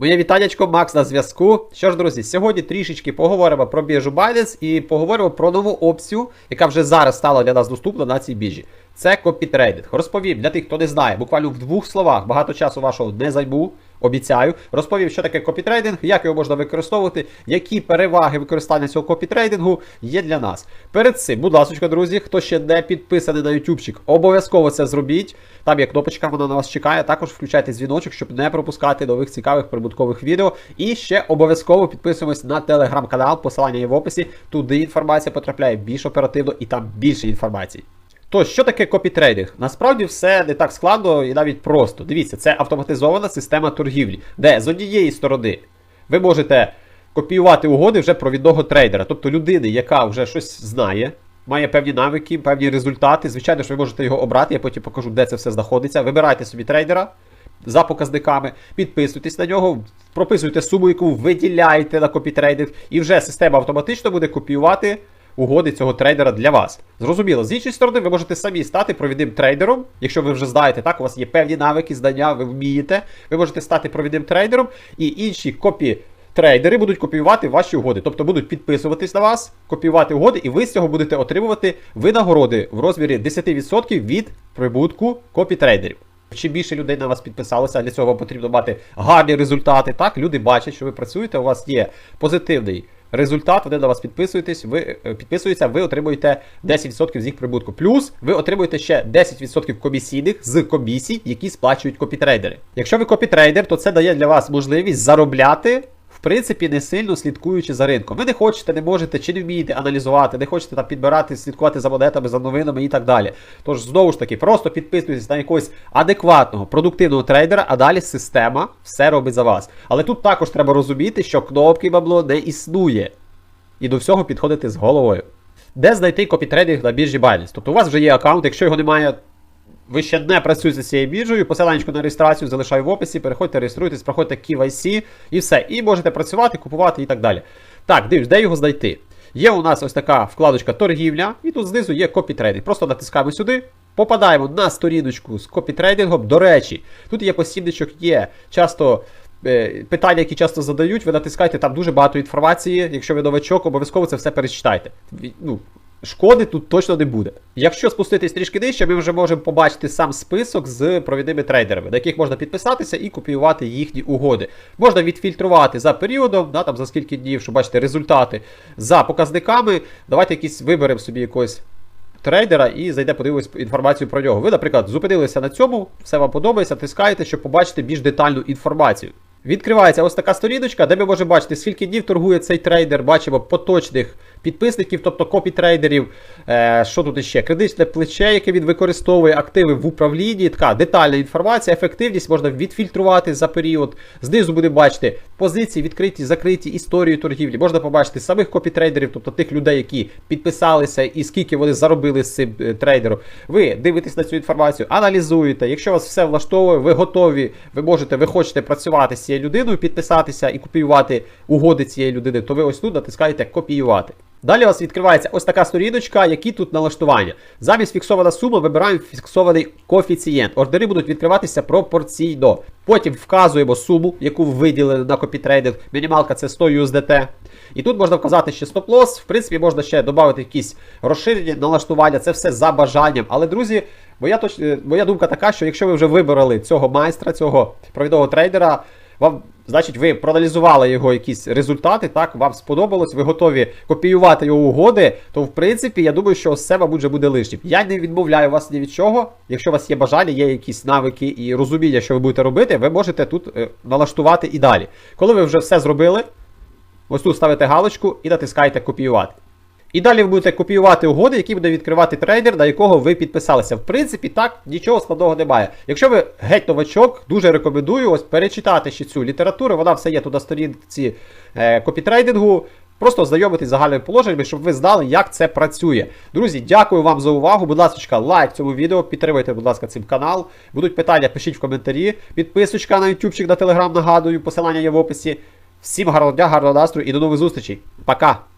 Моє вітаннячко, Макс на зв'язку. Що ж, друзі, сьогодні трішечки поговоримо про біржу Binance і поговоримо про нову опцію, яка вже зараз стала для нас доступна на цій біржі. Це копітрейдинг. Розповім для тих, хто не знає, буквально в двох словах, багато часу вашого не займу. Обіцяю, розповім, що таке копітрейдинг, як його можна використовувати, які переваги використання цього копітрейдингу є для нас. Перед цим, будь ласка, друзі, хто ще не підписаний на ютубчик, обов'язково це зробіть. Там є кнопочка, вона на вас чекає. Також включайте дзвіночок, щоб не пропускати нових цікавих прибуткових відео. І ще обов'язково підписуємось на телеграм-канал, посилання є в описі. Туди інформація потрапляє більш оперативно і там більше інформації. То що таке копітрейдинг? Насправді все не так складно і навіть просто. Дивіться, це автоматизована система торгівлі, де з однієї сторони ви можете копіювати угоди вже провідного трейдера, тобто людини, яка вже щось знає, має певні навики, певні результати. Звичайно ж, ви можете його обрати, я потім покажу, де це все знаходиться. Вибирайте собі трейдера. За показниками, підписуйтесь на нього, прописуйте суму, яку виділяєте на копітрейдинг, і вже система автоматично буде копіювати угоди цього трейдера для вас. Зрозуміло, з іншої сторони, ви можете самі стати провідним трейдером, якщо ви вже знаєте, так, у вас є певні навики, знання, ви вмієте. Ви можете стати провідним трейдером, і інші копі. Трейдери будуть копіювати ваші угоди, тобто будуть підписуватись на вас, копіювати угоди, і ви з цього будете отримувати винагороди в розмірі 10% від прибутку копітрейдерів. Чим більше людей на вас підписалося, для цього вам потрібно мати гарні результати. Так, люди бачать, що ви працюєте, у вас є позитивний результат, вони на вас підписуєтесь, ви е, підписуються, ви отримуєте 10% з їх прибутку. Плюс ви отримуєте ще 10% комісійних з комісій, які сплачують копітрейдери. Якщо ви копітрейдер, то це дає для вас можливість заробляти. В принципі, не сильно слідкуючи за ринком. Ви не хочете, не можете чи не вмієте аналізувати, не хочете там підбирати, слідкувати за монетами, за новинами і так далі. Тож, знову ж таки, просто підписуйтесь на якогось адекватного, продуктивного трейдера, а далі система все робить за вас. Але тут також треба розуміти, що кнопки бабло не існує. І до всього підходити з головою. Де знайти копітрейдинг на біржі Binance? Тобто у вас вже є аккаунт, якщо його немає. Ви ще не працюєте з цією біржею, посиланнячку на реєстрацію залишаю в описі, переходьте, реєструйтесь, проходьте KYC і все. І можете працювати, купувати і так далі. Так, дивись, де його знайти? Є у нас ось така вкладочка торгівля, і тут знизу є копітрейдинг. Просто натискаємо сюди, попадаємо на сторіночку з копітрейдингом. До речі, тут є посібничок, є часто. е, Питання, які часто задають, ви натискаєте там дуже багато інформації. Якщо ви новачок, обов'язково це все перечитайте. Ну, Шкоди тут точно не буде. Якщо спуститись трішки нижче, ми вже можемо побачити сам список з провідними трейдерами, на яких можна підписатися і копіювати їхні угоди. Можна відфільтрувати за періодом, да, там за скільки днів, щоб бачити результати за показниками. Давайте якісь виберемо собі якогось трейдера і зайде подивимось інформацію про нього. Ви, наприклад, зупинилися на цьому, все вам подобається, тискаєте, щоб побачити більш детальну інформацію. Відкривається ось така сторіночка, де ми можемо бачити, скільки днів торгує цей трейдер, бачимо поточних підписників, тобто копі-трейдерів. Е, що тут іще? Кредитне плече, яке він використовує, активи в управлінні. Така детальна інформація, ефективність можна відфільтрувати за період. Знизу будемо бачити позиції, відкриті, закриті, історію торгівлі. Можна побачити самих копі-трейдерів, тобто тих людей, які підписалися і скільки вони заробили з цим е, трейдером. Ви дивитесь на цю інформацію, аналізуєте. Якщо вас все влаштовує, ви готові, ви можете, ви хочете працювати з цією людиною, підписатися і копіювати угоди цієї людини, то ви ось тут натискаєте копіювати. Далі у вас відкривається ось така сторіночка, які тут налаштування. Замість фіксована сума вибираємо фіксований коефіцієнт. Ордери будуть відкриватися пропорційно. Потім вказуємо суму, яку виділили на копітрейдинг. Мінімалка це 100 USDT. І тут можна вказати ще стоп-лосс. В принципі, можна ще додати якісь розширені налаштування. Це все за бажанням. Але, друзі, моя, точ... моя думка така, що якщо ви вже вибрали цього майстра, цього провідного трейдера, вам, значить, ви проаналізували його якісь результати, так, вам сподобалось, ви готові копіювати його угоди, то в принципі я думаю, що все, мабуть, буде лишнім. Я не відмовляю вас ні від чого. Якщо у вас є бажання, є якісь навики і розуміння, що ви будете робити, ви можете тут е, налаштувати і далі. Коли ви вже все зробили, ось тут ставите галочку і натискаєте копіювати. І далі ви будете копіювати угоди, які буде відкривати трейдер, на якого ви підписалися. В принципі, так нічого складного немає. Якщо ви геть новачок, дуже рекомендую ось перечитати ще цю літературу. Вона все є на сторінці е, копітрейдингу. Просто ознайомитись загальними положеннями, щоб ви знали, як це працює. Друзі, дякую вам за увагу. Будь ласка, лайк цьому відео, підтримуйте, будь ласка, цим канал. Будуть питання, пишіть в коментарі. Підписочка на ютубчик, на телеграм, нагадую, посилання є в описі. Всім гарного дня, гарного настрою і до нових зустрічей. Пока!